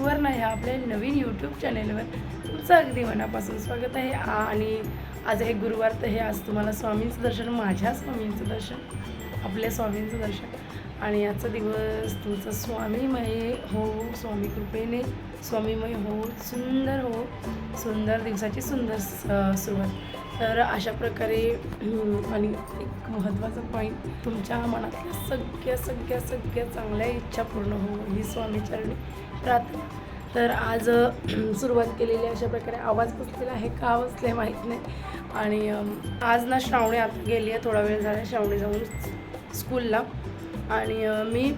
सुवर्ण ह्या आपल्या नवीन यूट्यूब चॅनेलवर तुमचं अगदी मनापासून स्वागत आहे. आणि आज हे गुरुवार तर हे आज तुम्हाला स्वामींचं दर्शन माझ्या स्वामींचं दर्शन आपल्या स्वामींचं दर्शन. आणि आजचा दिवस तुमचं स्वामीमय हो स्वामी कृपेने स्वामीमय हो सुंदर हो सुंदर दिवसाची सुंदर स- सुरुवात. तर अशा प्रकारे आणि एक महत्त्वाचं पॉईंट तुमच्या मनातल्या सगळ्या सगळ्या सगळ्या चांगल्या इच्छा पूर्ण हो ही स्वामीचरणी प्रार्थना. तर आज सुरुवात केलेली अशा प्रकारे आवाज बसलेला आहे का बसले माहीत नाही. आणि आज ना श्रावणी आता गेली आहे थोडा वेळ झाला श्रावणी जाऊन स्कूलला. आणि मी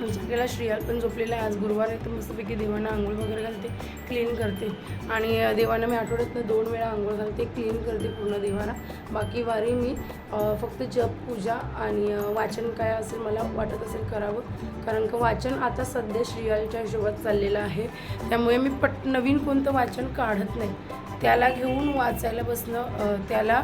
मी केला श्रीयाल पण झोपलेला आहे. आज गुरुवार आहे तर मस्तपैकी देवांना आंघोळ वगैरे घालते क्लीन करते. आणि देवांना मी आठवड्यातनं दोन वेळा आंघोळ घालते क्लीन करते पूर्ण देवाला. बाकी वारी मी फक्त जप पूजा आणि वाचन काय असेल मला वाटत असेल करावं. कारण का वाचन आता सध्या श्रीयालच्या हिशोबात चाललेलं आहे. त्यामुळे मी पट नवीन कोणतं वाचन काढत नाही. त्याला घेऊन वाचायला बसणं त्याला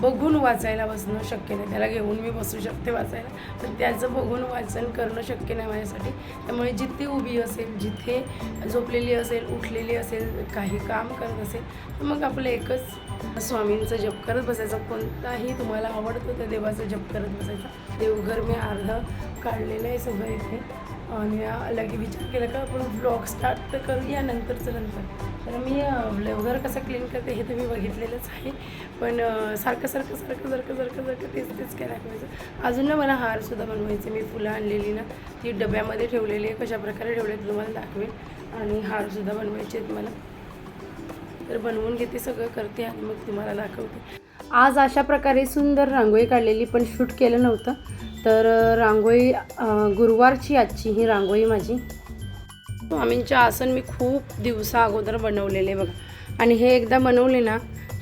बघून वाचायला बसणं शक्य नाही. त्याला घेऊन मी बसू शकते वाचायला. पण त्याचं बघून वाचन करणं शक्य नाही माझ्यासाठी. त्यामुळे जिथे उभी असेल जिथे झोपलेली असेल उठलेली असेल काही काम करत असेल तर मग आपलं एकच स्वामींचं जप करत बसायचं. कोणताही तुम्हाला आवडतो त्या देवाचं जप करत बसायचा. देवघर मी अर्ध काढलेलं आहे सगळं इथे. आणि लगे विचार केला का आपण ब्लॉग स्टार्ट तर करूया नंतरचं नंतर. तर मी देवघर कसं क्लीन करते हे तुम्ही बघितलेलंच आहे. पण सारखं सारखं सारखं सारखं सारखं सारखं तेच तेच काय दाखवायचं अजून ना मला हारसुद्धा बनवायचे. मी फुलं आणलेली ना ती डब्यामध्ये ठेवलेली आहे. कशा प्रकारे ठेवले तुम्हाला दाखवेल आणि हारसुद्धा बनवायचे आहेत मला. तर बनवून घेते सगळं करते आणि मग तुम्हाला दाखवते. आज अशा प्रकारे सुंदर रांगोळी काढलेली पण शूट केलं नव्हतं. तर रांगोळी गुरुवारची आजची ही रांगोळी माझी. स्वामींचे आसन मी खूप दिवसा अगोदर बनवलेले बघा. आणि हे एकदा बनवले ना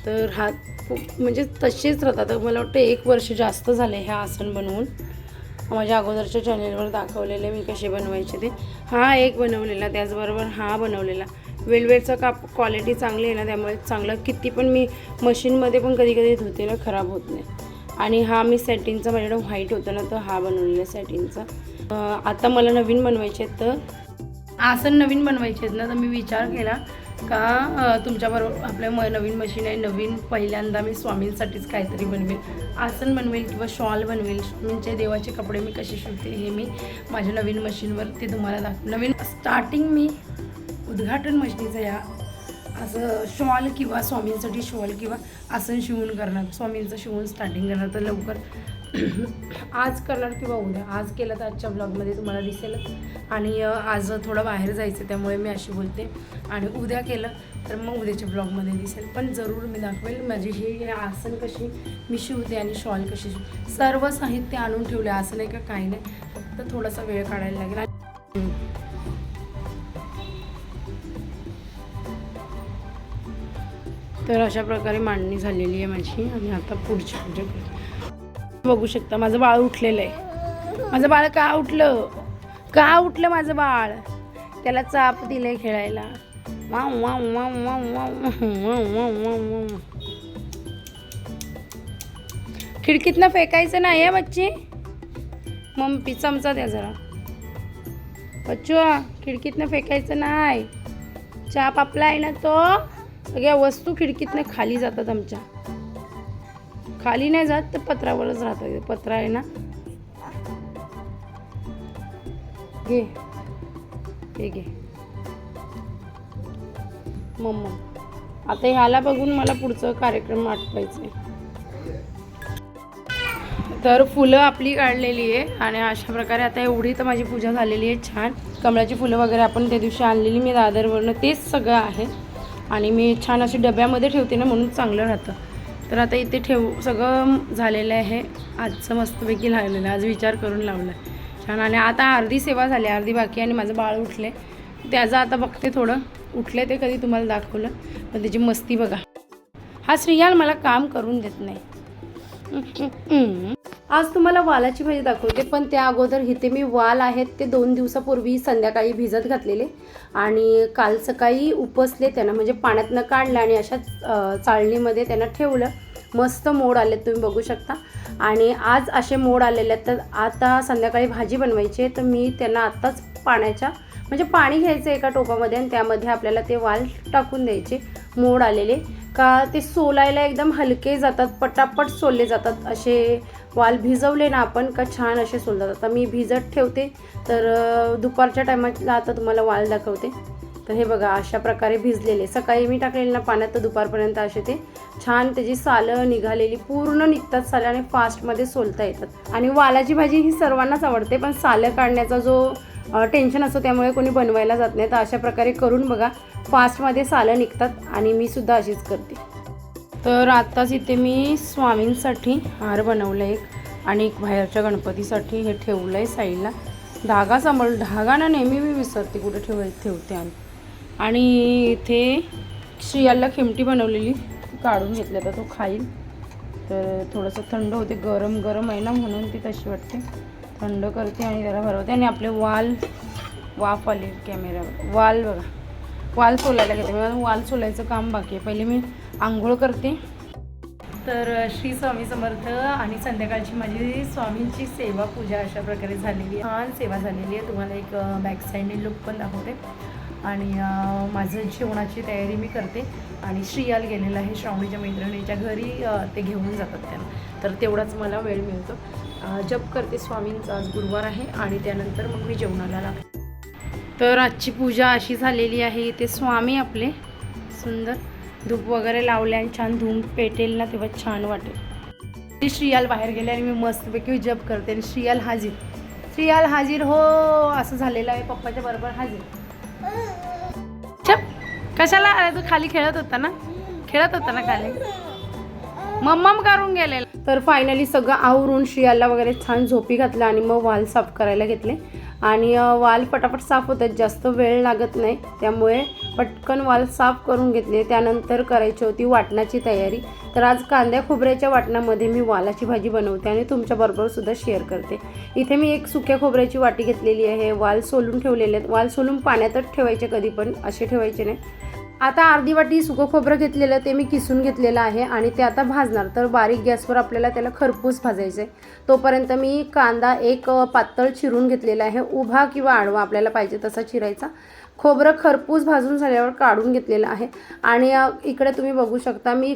तर हात खूप म्हणजे तसेच राहतात. मला वाटतं एक वर्ष जास्त झाले हे आसन बनवून. माझ्या अगोदरच्या चॅनेलवर दाखवलेले मी कसे बनवायचे ते. हा एक बनवलेला त्याचबरोबर हा बनवलेला. वेलवेटचा काप क्वालिटी चांगली आहे ना त्यामुळे चांगलं किती पण मी मशीनमध्ये पण कधी कधी धुते ना खराब होत नाही. आणि हा मी सेटिंगचा माझ्याकडे व्हाईट होता ना तर हा बनवलेला सेटिंगचा आता मला नवीन बनवायचे आहेत तर आसन नवीन बनवायचे आहेत ना तर मी विचार केला का तुमच्याबरोबर आपल्या म नवीन मशीन आहे नवीन पहिल्यांदा मी स्वामींसाठीच काहीतरी बनवेल. आसन बनवेल किंवा शॉल बनवेल. म्हणजे देवाचे कपडे मी कसे शिवते हे मी माझ्या नवीन मशीनवर ते तुम्हाला दाखव नवीन स्टार्टिंग मी उद्घाटन मशीनीचं या असं शॉल किंवा स्वामींसाठी शॉल किंवा आसन शिवून करणार स्वामींचं शिवून स्टार्टिंग करणार. तर लवकर आज करणार किंवा उद्या? आज केलं तर आजच्या ब्लॉगमध्ये तुम्हाला दिसेलच. आणि आज थोडं बाहेर जायचं त्यामुळे मी अशी बोलते. आणि उद्या केलं तर मग उद्याच्या ब्लॉगमध्ये दिसेल. पण जरूर मी दाखवेल माझी ही हे आसन कशी मी शिवते आणि शॉल कशी सर्व साहित्य आणून ठेवले असं नाही का काही नाही. फक्त थोडासा वेळ काढायला लागेल. तर अशा प्रकारे मांडणी झालेली आहे माझी आणि आता पुढची पूजा करते बघू शकता माझं बाळ उठलेलं आहे माझं बाळ का उठलं का उठलं माझं बाळ त्याला चाप दिलं आहे खेळायला वाव वाव खिडकीतनं फेकायचं नाही आहे बच्ची मम्मी चमचा द्या जरा बच्चू खिडकीतनं फेकायचं नाही चाप आपला आहे ना तो सगळ्या वस्तू खिडकीतनं खाली जातात आमच्या. खाली नाही जात तर पत्रावरच राहतात. पत्रा आहे ना? घे. हे घे. मम्मा आता ह्याला बघून मला पुढचं कार्यक्रम आठवायचं आहे तर फुलं आपली काढलेली आहे आणि अशा प्रकारे आता एवढी तर माझी पूजा झालेली आहे छान. कमळाची फुलं वगैरे आपण त्या दिवशी आणलेली मी दादरवरनं तेच सगळं आहे. आणि मी छान अशी डब्यामध्ये ठेवते ना म्हणून चांगलं राहतं. तर आता इथे ठेव सगळं झालेलं आहे. आजचं मस्तपैकी लावलेलं आहे. आज विचार करून लावलं आहे छान. आणि आता अर्धी सेवा झाली अर्धी बाकी आणि माझं बाळ उठले त्याचं आता बघते थोडं. उठले ते कधी तुम्हाला दाखवलं. पण त्याची मस्ती बघा. हा श्रीयाल मला काम करून देत नाही. आज तुम्हाला वालाची भाजी दाखवते पण त्या अगोदर इथे मी वाल आहेत ते दोन दिवसापूर्वी संध्याकाळी भिजत घातलेले. आणि काल सकाळी उपसले त्यांना म्हणजे पाण्यातनं काढलं आणि अशा चाळणीमध्ये त्यांना ठेवलं. मस्त मोड आलेत तुम्ही बघू शकता. आणि आज असे मोड आलेले आहेत तर आता संध्याकाळी भाजी बनवायची आहे तर मी त्यांना आत्ताच पाण्याच्या म्हणजे पाणी घ्यायचं एका टोपामध्ये आणि त्यामध्ये आपल्याला ते वाल टाकून द्यायचे. मोड आलेले. का ते सोलायला एकदम हलके जातात पटापट सोलले जातात. असे वाल भिजवले ना आपण का छान असे सोलतात. आता मी भिजत ठेवते तर दुपारच्या टायमाला आता तुम्हाला वाल दाखवते. तर हे बघा अशा प्रकारे भिजलेले. सकाळी मी टाकलेले ना पाण्यात तर दुपारपर्यंत असे ते छान त्याची सालं निघालेली पूर्ण निघतात सालं आणि फास्टमध्ये सोलता येतात. आणि वालाची भाजी ही सर्वांनाच आवडते पण सालं काढण्याचा जो टेन्शन असतो त्यामुळे कोणी बनवायला जात नाही. तर अशा प्रकारे करून बघा फास्टमध्ये सालं निघतात आणि मी सुद्धा अशीच करते. तर आत्ताच इथे मी स्वामींसाठी हार बनवलं एक आणि एक बाहेरच्या गणपतीसाठी हे ठेवलं आहे साईडला. धागा सांभाळ धागा ना नेहमी मी विसरते कुठे ठेवाय ठेवते आणि आणि इथे श्रियाला खिमटी बनवलेली काढून घेतली आता तो खाईल. तर थोडंसं थंड होते गरम गरम आहे ना म्हणून ती तशी वाटते. थंड करते आणि त्याला भरवते. आणि आपले वाल वाफ आले कॅमेऱ्यावर वाल बघा. वाल सोलायला घेते. मला वाल सोलायचं काम बाकी आहे. पहिले मी आंघोळ करते. तर श्री स्वामी समर्थ आणि संध्याकाळची माझी स्वामींची सेवा पूजा अशा प्रकारे झालेली आहे. छान सेवा झालेली आहे. तुम्हाला एक बॅक साईडने लुक पण दाखवते. आणि माझं जेवणाची तयारी मी करते. आणि श्रीयाल गेलेलं आहे श्रावणीच्या मैत्रिणीच्या घरी ते घेऊन जातात त्यांना तर तेवढाच मला वेळ मिळतो. जप करते स्वामींचा. आज गुरुवार आहे आणि त्यानंतर मग मी जेवणाला लागते. तर आजची पूजा अशी झालेली आहे ते स्वामी आपले सुंदर धूप वगैरे लावले आणि छान धूम पेटेल ना तेव्हा छान वाटेल. ती श्रियाल बाहेर गेले आणि मी मस्तपैकी जप करते आणि श्रियाल हाजीर. श्रियाल हाजीर हो असं झालेलं आहे पप्पाच्या बरोबर हाजीर. छप कशाला अरे तू खाली खेळत होता ना? खेळत होता ना खाली? मम्मम करून गेलेला. तर फायनली सगळं आवरून शियाला वगैरे छान झोपी घातलं आणि मग वाल साफ करायला घेतले. आणि वाल पटापट साफ होतात. जास्त वेळ लागत नाही. त्यामुळे पटकन वाल साफ करून घेतले. त्यानंतर करायची होती वाटणाची तयारी. तर आज कांद्या खोबऱ्याच्या वाटणामध्ये मी वालाची भाजी बनवते आणि तुमच्याबरोबर सुद्धा शेअर करते. इथे मी एक सुक्या खोबऱ्याची वाटी घेतलेली आहे. वाल सोलून ठेवलेले आहेत. वाल सोलून पाण्यातच ठेवायचे कधी पण. असे ठेवायचे नाही आता अर्धी वाटी सुकं खोबरं घेतलेलं ते मी किसून घेतलेलं आहे आणि ते आता भाजणार. तर बारीक गॅसवर आपल्याला त्याला खरपूस भाजायचं आहे तोपर्यंत मी कांदा एक पातळ चिरून घेतलेला आहे. उभा किंवा आडवा आपल्याला पाहिजे तसा चिरायचा. खोबरं खरपूस भाजून झाल्यावर काढून घेतलेलं आहे. आणि इकडे तुम्ही बघू शकता मी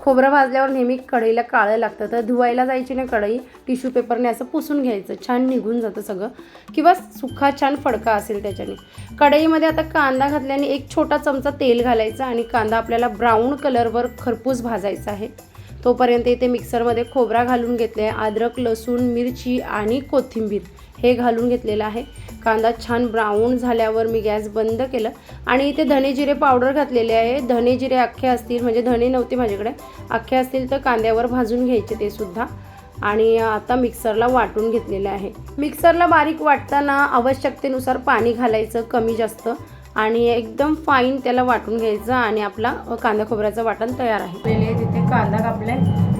खोबरं भाजल्यावर नेहमी कढईला काळं लागतं. तर धुवायला जायची नाही कढई टिश्यू पेपरने असं पुसून घ्यायचं. छान निघून जातं सगळं. किंवा सुखा छान फडका असेल त्याच्याने. कढईमध्ये आता कांदा घातल्याने एक छोटा चमचा तेल घालायचा आणि कांदा आपल्याला ब्राऊन कलरवर खरपूस भाजायचा आहे. तोपर्यंत इथे मिक्सरमध्ये खोबरा घालून घेतले अद्रक लसूण मिरची आणि कोथिंबीर. हे घालून घेतलेलं आहे. कांदा छान ब्राऊन झाल्यावर मी गॅस बंद केलं. आणि इथे धने जिरे पावडर घातलेले आहे. धने जिरे अख्खे असतील म्हणजे धने नव्हते माझ्याकडे. अख्खे असतील तर कांद्यावर भाजून घ्यायचे ते सुद्धा. आणि आता मिक्सरला वाटून घेतलेलं आहे. मिक्सरला बारीक वाटताना आवश्यकतेनुसार पाणी घालायचं कमी जास्त. आणि एकदम फाईन त्याला वाटून घ्यायचं आणि आपला कांदा खोबऱ्याचं वाटण तयार आहे. पहिले तिथे कांदा कापलाय.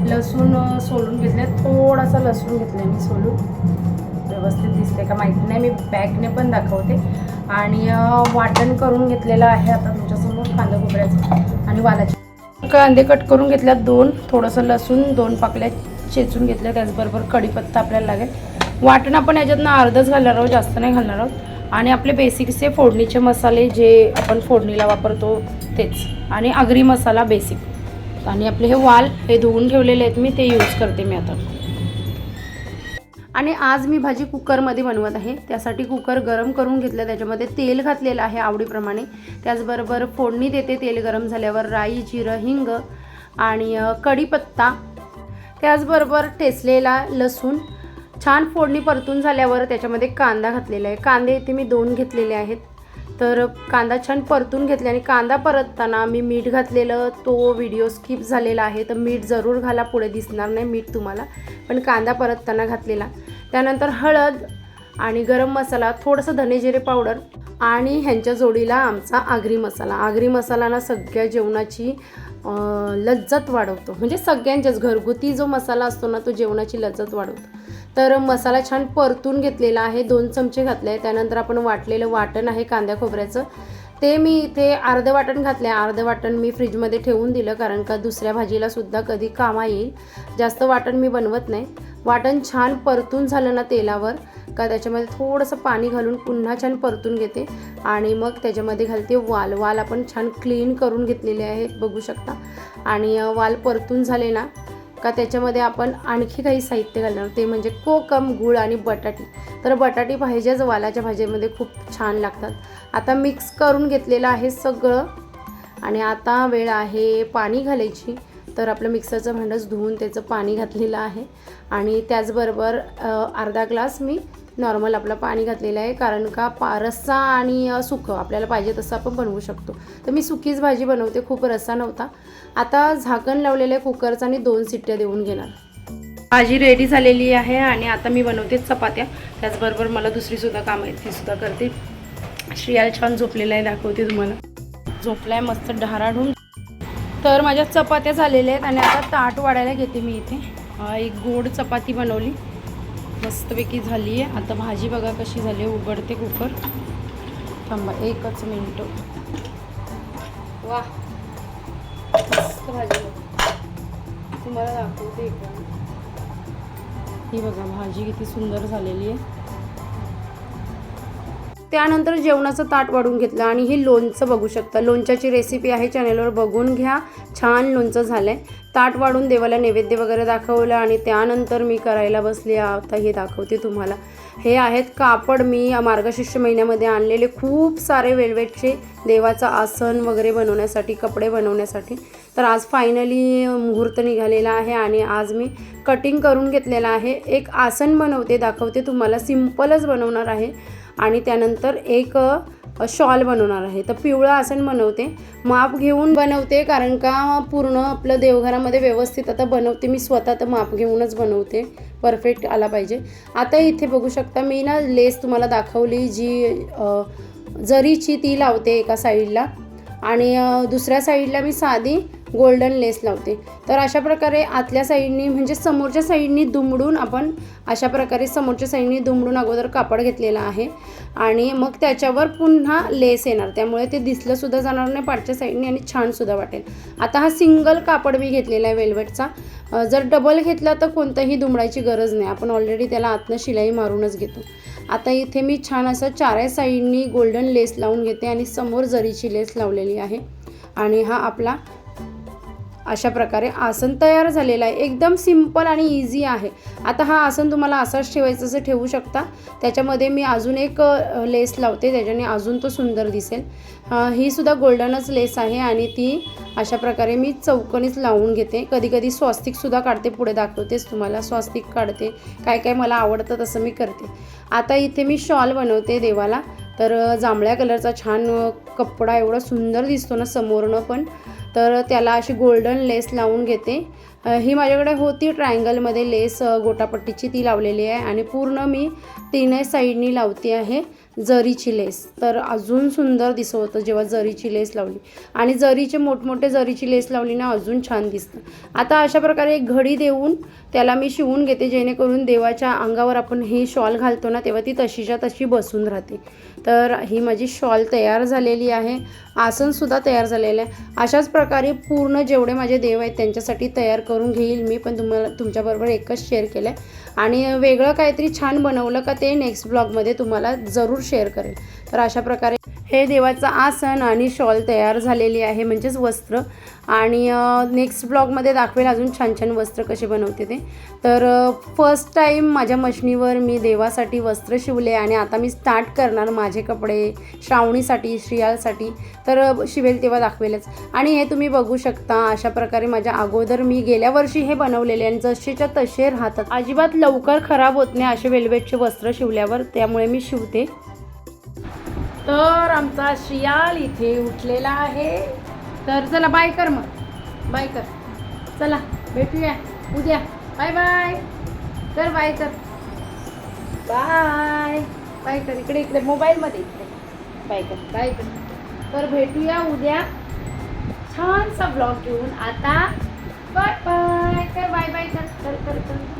लसूण सोलून घेतलाय. थोडासा लसूण घेतलाय मी सोलून. व्यवस्थित दिसते का माहिती नाही. मी बॅकने पण दाखवते. आणि वाटण करून घेतलेलं आहे आता तुमच्यासमोर कांदा खोबऱ्याचं आणि वालाचे कांदे कट करून घेतल्यात दोन. थोडंसं लसूण दोन पाकल्या चेचून घेतल्या त्याचबरोबर कढीपत्ता आपल्याला लागेल. वाटण आपण याच्यातनं अर्धच घालणार आहोत जास्त नाही घालणार आहोत. आणि आपले बेसिकचे फोडणीचे मसाले जे आपण फोडणीला वापरतो तेच. आणि आगरी मसाला बेसिक. आणि आपले हे वाल हे धुवून ठेवलेले आहेत मी ते यूज करते मी आता. आणि आज मी भाजी कुकरमध्ये बनवत आहे. त्यासाठी कुकर गरम करून घेतलं. त्याच्यामध्ये तेल घातलेलं आहे आवडीप्रमाणे. त्याचबरोबर फोडणी देते तेल गरम झाल्यावर राई जिरं हिंग आणि कढीपत्ता. त्याचबरोबर ठेचलेला लसूण. छान फोडणी परतून झाल्यावर त्याच्यामध्ये कांदा घातलेला आहे. कांदे इथे मी दोन घेतलेले आहेत. तर कांदा छान परतून घेतले आणि कांदा परतताना मी मीठ घातलेलं तो व्हिडिओ स्किप झालेला आहे. तर मीठ जरूर घाला पुढे दिसणार नाही मीठ तुम्हाला. पण कांदा परतताना घातलेला. त्यानंतर हळद आणि गरम मसाला थोडंसं धने जिरे पावडर आणि ह्यांच्या जोडीला आमचा आगरी मसाला. आगरी मसाला ना सगळ्या जेवणाची लज्जत वाढवतो. म्हणजे सगळ्यांच्याच घरगुती जो मसाला असतो ना तो जेवणाची लज्जत वाढवतो. तर मसाला छान परतून घेतलेला आहे. दोन चमचे घातले त्यानंतर आपण वाटलेलं वाटण आहे कांद्या खोबऱ्याचं. ते मी इथे अर्धं वाटण घातलं आहे अर्धं वाटण मी फ्रीजमध्ये ठेवून दिलं कारण का दुसऱ्या भाजीला सुद्धा कधी कामा येईल. जास्त वाटण मी बनवत नाही. वाटण छान परतून झालं ना तेलावर का त्याच्यामध्ये थोडंसं पाणी घालून पुन्हा छान परतून घेते. आणि मग त्याच्यामध्ये घालते वाल. वाल आपण छान क्लीन करून घेतलेले आहेत. बघू शकता. आणि वाल परतून झाले ना का त्याच्यामध्ये आपण आणखी काही साहित्य घालणार? ते म्हणजे कोकम गूळ आणि बटाटी. तर बटाटी पाहिजेच वालाच्या भाजीमध्ये खूप छान लागतात. आता मिक्स करून घेतलेलं आहे सगळं. आणि आता वेळ आहे पाणी घालायची. तर आपलं मिक्सरचं भांडंच धुवून त्याचं पाणी घातलेलं आहे. आणि त्याचबरोबर अर्धा ग्लास मी नॉर्मल आपलं पाणी घातलेलं आहे कारण का पा रस्सा आणि सुकं आपल्याला पाहिजे तसं आपण बनवू शकतो. तर मी सुकीच भाजी बनवते खूप रस्सा नव्हता. आता झाकण लावलेलं आहे कुकरचं आणि दोन सिट्ट्या देऊन घेणार. भाजी रेडी झालेली आहे आणि आता मी बनवते चपात्या. त्याचबरोबर मला दुसरीसुद्धा कामं आहेत ती सुद्धा करते. श्रियाल छान झोपलेला आहे दाखवते तुम्हाला. झोपला आहे मस्त ढाराढून तर माझ्या चपात्या झालेल्या आहेत आणि आता ताट वाढायला घेते मी इथे. एक गोड चपाती बनवली. मस्तपैकी झाली आहे. आता भाजी बघा कशी झाली आहे. उघडते कुकर. थांबा एकच मिनटं. वा मस्त भाजी. तुम्हाला दाखवते ही बघा भाजी किती सुंदर झालेली आहे. त्यानंतर जेवणाचं ताट वाढून घेतलं आणि हे लोणचं बघू शकता. लोणच्याची रेसिपी आहे चॅनलवर बघून घ्या. छान लोणचं झालं आहे ताट वाढून देवाला नैवेद्य वगैरे दाखवलं आणि त्यानंतर मी करायला बसली. आता हे दाखवते तुम्हाला. हे आहेत कापड. मी मार्गशीर्ष महिन्यामध्ये आणलेले खूप सारे वेलवेटचे देवाचं आसन वगैरे बनवण्यासाठी कपडे बनवण्यासाठी. तर आज फायनली मुहूर्त निघालेला आहे आणि आज मी कटिंग करून घेतलेलं आहे. एक आसन बनवते दाखवते तुम्हाला. सिम्पलच बनवणार आहे. आणि त्यानंतर एक शॉल बनवणार आहे. तर पिवळं आसन बनवते. माप घेऊन बनवते कारण का पूर्ण आपलं देवघरामध्ये व्यवस्थित आता बनवते मी स्वतः तर माप घेऊनच बनवते. परफेक्ट आला पाहिजे. आता इथे बघू शकता मी ना लेस तुम्हाला दाखवली जी जरीची ती लावते एका साईडला आणि दुसऱ्या साईडला मी साधी गोल्डन लेस लावते. तर अशा प्रकारे आतल्या साईडनी म्हणजे समोरच्या साईडनी दुमडून आपण अशा प्रकारे समोरच्या साईडनी दुमडून अगोदर कापड घेतलेला आहे. आणि मग त्याच्यावर पुन्हा लेस येणार. त्यामुळे ते दिसलंसुद्धा जाणार नाही पाठच्या साईडनी आणि छानसुद्धा वाटेल. आता हा सिंगल कापड मी घेतलेला आहे वेल्वेटचा जर डबल घेतला तर कोणतंही दुमडायची गरज नाही. आपण ऑलरेडी त्याला आतनं शिलाई मारूनच घेतो. आता इथे मी छान असं चारही साईडनी गोल्डन लेस लावून घेते आणि समोर जरीची लेस लावलेली आहे. आणि हा आपला अशा प्रकारे आसन तयार झालेलं आहे. एकदम सिंपल आणि इझी आहे. आता हा आसन तुम्हाला असाच ठेवायचं असं ठेवू शकता. त्याच्यामध्ये मी अजून एक लेस लावते. त्याच्याने अजून तो सुंदर दिसेल. ही सुद्धा गोल्डनच लेस आहे आणि ती अशा प्रकारे मी चौकनीच लावून घेते. कधीकधी स्वास्तिकसुद्धा स्वस्तिकसुद्धा काढते पुढे दाखवतेच तुम्हाला. स्वस्तिक काढते. काय काय मला आवडतं तसं मी करते. आता इथे मी शॉल बनवते देवाला. तर जांभळ्या कलरचा छान कपडा एवढा सुंदर दिसतो ना समोरनं पण. तर त्याला अशी गोल्डन लेस लावून घेते. ही माझ्याकडे होती ट्रायंगलमध्ये लेस गोटापट्टीची ती लावलेली आहे आणि पूर्ण मी तीनही साईडनी लावते आहे जरीची लेस तर अजून सुंदर दिसत होतं जेव्हा जरीची लेस लावली. आणि जरीचे मोठमोठे जरीची लेस लावली ना अजून छान दिसतं. आता अशा प्रकारे एक घडी देऊन त्याला मी शिवून घेते जेणेकरून देवाच्या अंगावर आपण ही शॉल घालतो ना तेव्हा ती तशीच्या तशी बसून राहते. तर ही माझी शॉल तयार झालेली आहे. आसनसुद्धा तयार झालेलं आहे. अशाच प्रकारे पूर्ण जेवढे माझे देव आहेत त्यांच्यासाठी तयार करून घेईल मी पण तुम्हाला तुमच्याबरोबर एकच शेअर केलं आहे आणि वेगळं काहीतरी छान बनवलं का ते नेक्स्ट ब्लॉगमध्ये तुम्हाला जरूर शेअर करेल. तर अशा प्रकारे हे देवाचं आसन आणि शॉल तयार झालेली आहे म्हणजेच वस्त्र. आणि नेक्स्ट ब्लॉगमध्ये दाखवेल अजून छान छान वस्त्र कसे बनवते ते. तर फर्स्ट टाईम माझ्या मशनीवर मी देवासाठी वस्त्र शिवले आणि आता मी स्टार्ट करणार माझे कपडे श्रावणीसाठी श्रियालसाठी तर शिवेल तेव्हा दाखवेलच. आणि हे तुम्ही बघू शकता अशा प्रकारे माझ्या अगोदर मी गेल्या वर्षी हे बनवलेले आणि जसेच्या तसे राहतात. अजिबात लवकर खराब होत नाही असे वेल्वेटचे वस्त्र शिवल्यावर त्यामुळे मी शिवते. तर आमचा शियाल इथे उठलेला आहे. तर चला बाय कर मग. बाय कर. चला भेटूया. उद्या. Bye bye. कर बाय कर. बाय. बाय कर. इकडे इकडे. मोबाईलमध्ये इकडे. बाय कर. बाय कर. तर भेटूया उद्या. छानसा ब्लॉग घेऊन. आता बाय बाय. कर बाय बाय कर. कर कर कर.